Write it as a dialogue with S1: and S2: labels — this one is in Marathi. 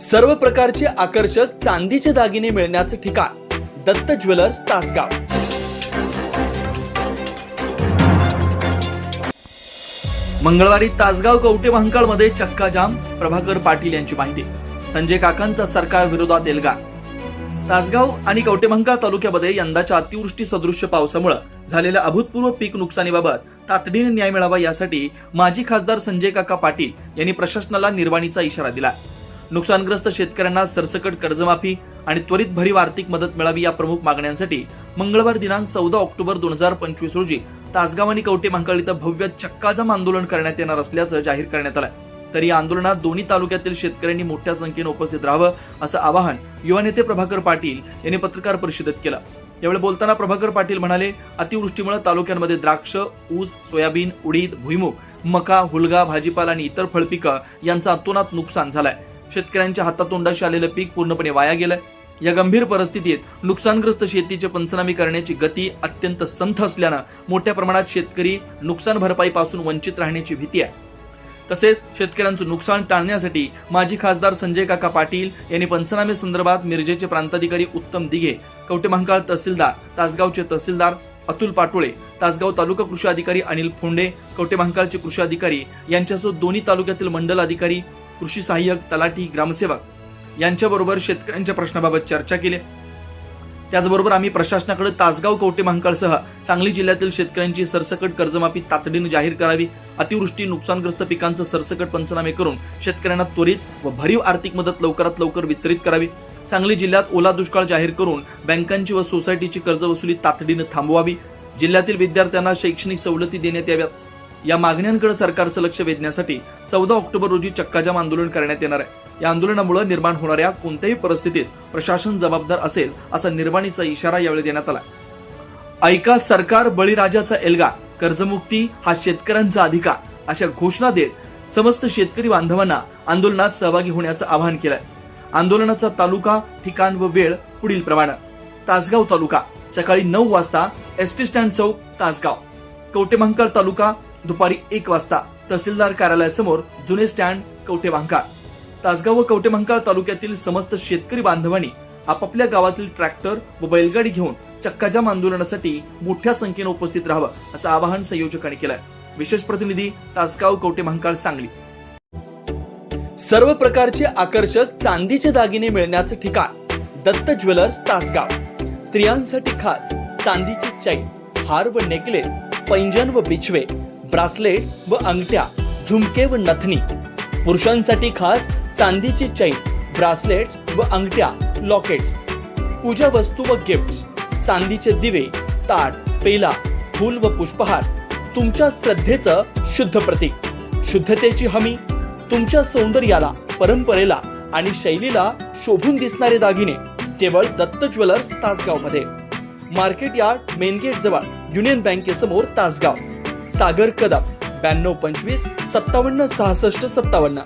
S1: सर्व प्रकारचे आकर्षक चांदीचे दागिने मिळण्याचं ठिकाण दत्त ज्वेलर्स तासगाव. मंगळवारी तासगाव कवटे मध्ये चक्का जाम प्रभाकर पाटील यांची माहिती. संजय काकांचा सरकार विरोधात एल्गार. तासगाव आणि कवटेमंकाळ तालुक्यामध्ये यंदाच्या अतिवृष्टी सदृश्य पावसामुळे झालेल्या अभूतपूर्व पीक नुकसानीबाबत तातडीने न्याय मिळावा यासाठी माजी खासदार संजय काका पाटील यांनी प्रशासनाला निर्वाणीचा इशारा दिला. नुकसानग्रस्त शेतकऱ्यांना सरसकट कर्जमाफी आणि त्वरित भरीव आर्थिक मदत मिळावी या प्रमुख मागण्यांसाठी मंगळवार दिनांक चौदा ऑक्टोबर दोन हजार पंचवीस रोजी तासगाव आणि कवटे मंकाळ इथं भव्य चक्काजाम आंदोलन करण्यात येणार असल्याचं जाहीर करण्यात आलं तर या आंदोलनात दोन्ही तालुक्यातील शेतकऱ्यांनी मोठ्या संख्येने उपस्थित राहावं असं आवाहन युवा नेते प्रभाकर पाटील यांनी पत्रकार परिषदेत केलं. यावेळी बोलताना प्रभाकर पाटील म्हणाले अतिवृष्टीमुळे तालुक्यांमध्ये द्राक्ष ऊस सोयाबीन उडीद भुईमुग मका हुलगा भाजीपाला आणि इतर फळपिकं यांचं अतोनात नुकसान झालंय. शेतकऱ्यांच्या हातातोंडाशी आलेलं पीक पूर्णपणे वाया गेलंय. या गंभीर परिस्थितीत नुकसानग्रस्त शेतीचे पंचनामे करण्याची गती अत्यंत संथ असल्यानं मोठ्या प्रमाणात शेतकरी नुकसान भरपाईपासून वंचित राहण्याची भीती आहे. तसेच शेतकऱ्यांचं नुकसान टाळण्यासाठी माजी खासदार संजय काका पाटील यांनी पंचनामे संदर्भात मिरजेचे प्रांताधिकारी उत्तम दिघे कवटेमहांकाळ तहसीलदार तासगावचे तहसीलदार अतुल पाटोळे तासगाव तालुका कृषी अधिकारी अनिल फोंडे कवटेमहांकाळचे कृषी अधिकारी यांच्यासह दोन्ही तालुक्यातील मंडल अधिकारी कृषी सहाय्यक तलाठी ग्रामसेवक यांच्याबरोबर शेतकऱ्यांच्या प्रश्नाबाबत चर्चा केली. त्याचबरोबर आम्ही प्रशासनाकडे तासगाव कवटे महांकाळसह सांगली जिल्ह्यातील शेतकऱ्यांची सरसकट कर्जमाफी तातडीने जाहीर करावी अतिवृष्टी नुकसानग्रस्त पिकांचं सरसकट पंचनामे करून शेतकऱ्यांना त्वरित व भरीव आर्थिक मदत लवकरात लवकर वितरित करावी. सांगली जिल्ह्यात ओला दुष्काळ जाहीर करून बँकांची व सोसायटीची कर्ज वसुली तातडीने थांबवावी. जिल्ह्यातील विद्यार्थ्यांना शैक्षणिक सवलती देण्यात याव्यात. या मागण्यांकडे सरकारचं लक्ष वेधण्यासाठी चौदा ऑक्टोबर रोजी चक्काजाम आंदोलन करण्यात येणार आहे. या आंदोलनामुळे निर्माण होणाऱ्या कोणत्याही परिस्थितीत प्रशासन जबाबदार असेल असा निर्वाणीचा इशारा यावेळी देण्यात आला. ऐका सरकार बळीराजाचा एल्गा कर्जमुक्ती हा शेतकऱ्यांचा अधिकार अशा घोषणा देत समस्त शेतकरी बांधवांना आंदोलनात सहभागी होण्याचं आवाहन केलंय. आंदोलनाचा तालुका ठिकाण व वेळ पुढील प्रमाणे. तासगाव तालुका सकाळी नऊ वाजता एस टी स्टँड चौक तासगाव. कवटेमहांकाळ तालुका दुपारी एक वाजता तहसीलदार कार्यालयासमोर जुने स्टँड कवटेमहांकाळ तासगाव व कवटेमहांकाळ तालुक्यातील समस्त शेतकरी बांधवांनी आपापल्या गावातील ट्रॅक्टर व बैलगाडी घेऊन चक्काजाम आंदोलनासाठी मोठ्या संख्येने उपस्थित राहावं असं आवाहन संयोजकांनी केलंय. विशेष प्रतिनिधी तासगाव कवटेमहांकाळ सांगली. सर्व प्रकारचे आकर्षक चांदीचे दागिने मिळण्याचं ठिकाण दत्त ज्वेलर्स तासगाव. स्त्रियांसाठी खास चांदीची चैन हार व नेकलेस पैंजन व बिछवे ब्रासलेट्स व अंगठ्या झुमके व नथनी. पुरुषांसाठी खास चांदीची चैन ब्रासलेट्स व अंगठ्या लॉकेट्स. पूजा वस्तू व गिफ्ट्स चांदीचे दिवे ताट पेला फूल व पुष्पहार. तुमच्या श्रद्धेचं शुद्ध प्रतीक. शुद्धतेची हमी. तुमच्या सौंदर्याला परंपरेला आणि शैलीला शोभून दिसणारे दागिने केवळ दत्त ज्वेलर्स तासगावमध्ये मार्केट यार्ड मेन गेट जवळ युनियन बँकेसमोर तासगाव. सागर कदम ब्याण्णव पंचवीस सत्तावन्न सहासष्ट सत्तावन्न.